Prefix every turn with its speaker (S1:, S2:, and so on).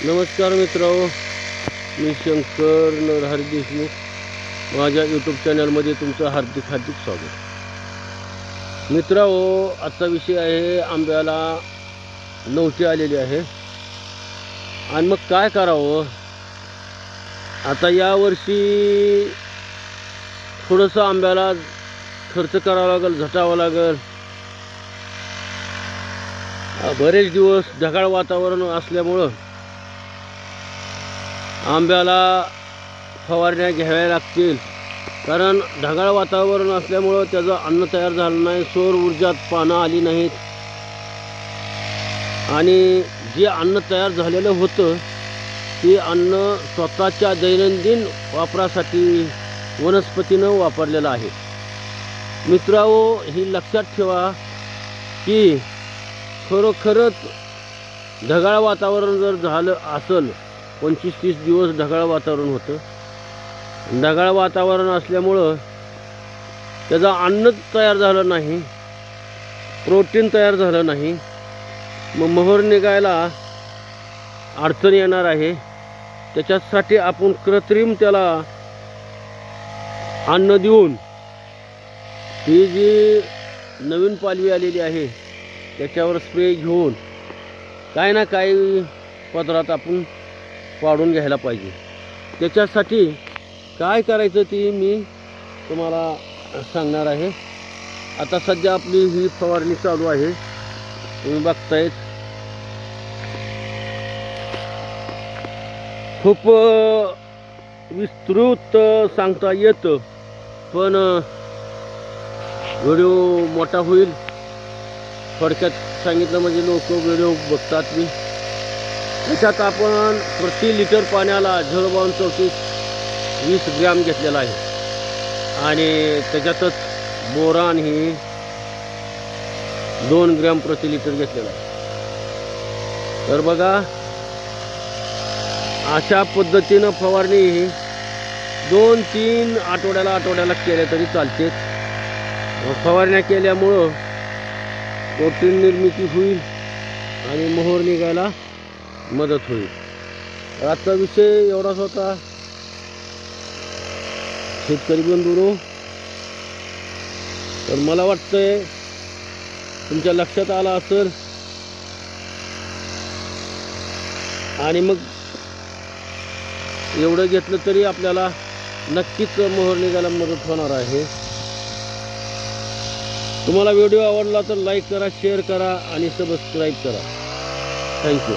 S1: नमस्कार मित्र मी शंकर नरहरी देशमुख. माझ्या यूट्यूब चॅनलमध्ये तुमचं हार्दिक हार्दिक स्वागत. मित्रांनो आजचा विषय आहे आंब्याला नवटी आलेली आहे. आणि मग काय करावं? आता यावर्षी थोडंसं आंब्याला खर्च करावा लागेल झटावं लागेल. बरेच दिवस ढगाळ वातावरण असल्यामुळं आंब्याला फवारण्या घ्याव्या लागतील. कारण ढगाळ वातावरण असल्यामुळं त्याचं अन्न तयार झालं नाही सौर ऊर्जात पानं आली नाहीत. आणि जे अन्न तयार झालेलं होतं ते अन्न स्वतःच्या दैनंदिन वापरासाठी वनस्पतीनं वापरलेलं आहे. मित्राओ ही लक्षात ठेवा की खरोखरच ढगाळ वातावरण जर झालं असेल पंचवीस तीस दिवस ढगाळ वातावरण होतं. ढगाळ वातावरण असल्यामुळं त्याचं अन्नच तयार झालं नाही. प्रोटीन तयार झालं नाही. मग मोहर निघायला अडचण येणार आहे. त्याच्यासाठी आपण कृत्रिम त्याला अन्न देऊन ही जी नवीन पालवी आलेली आहे त्याच्यावर स्प्रे घेऊन काय ना काही पदरात आपण पाडून घ्यायला पाहिजे. त्याच्यासाठी काय करायचं ते मी तुम्हाला सांगणार आहे. आता सध्या आपली ही फवारणी चालू आहे. तुम्ही बघतायत. खूप विस्तृत सांगता येतं पण व्हिडिओ मोठा होईल. थोडक्यात सांगितलं म्हणजे लोक व्हिडिओ बघतात मी त्याच्यात आपण प्रति लिटर पाण्याला झिरो चौतीस वीस ग्रॅम घेतलेला आहे. आणि त्याच्यातच बोरान ही दोन ग्रॅम प्रति लिटर घेतलेला आहे. तर बघा अशा पद्धतीनं फवारणी ही दोन तीन आठवड्याला आठवड्याला केल्या तरी चालते. फवारण्या केल्यामुळं प्रोटीन निर्मिती होईल आणि मोहर निघायला मदत होईल. आजचा विषय एवढाच होता. शेतकरी बंधूरो तर मला वाटतंय तुमच्या लक्षात आला असेल. आणि मग एवढं घेतलं तरी आपल्याला नक्कीच मोहर निघायला मदत होणार आहे. तुम्हाला व्हिडिओ आवडला तर लाईक करा शेअर करा आणि सबस्क्राईब करा. थँक्यू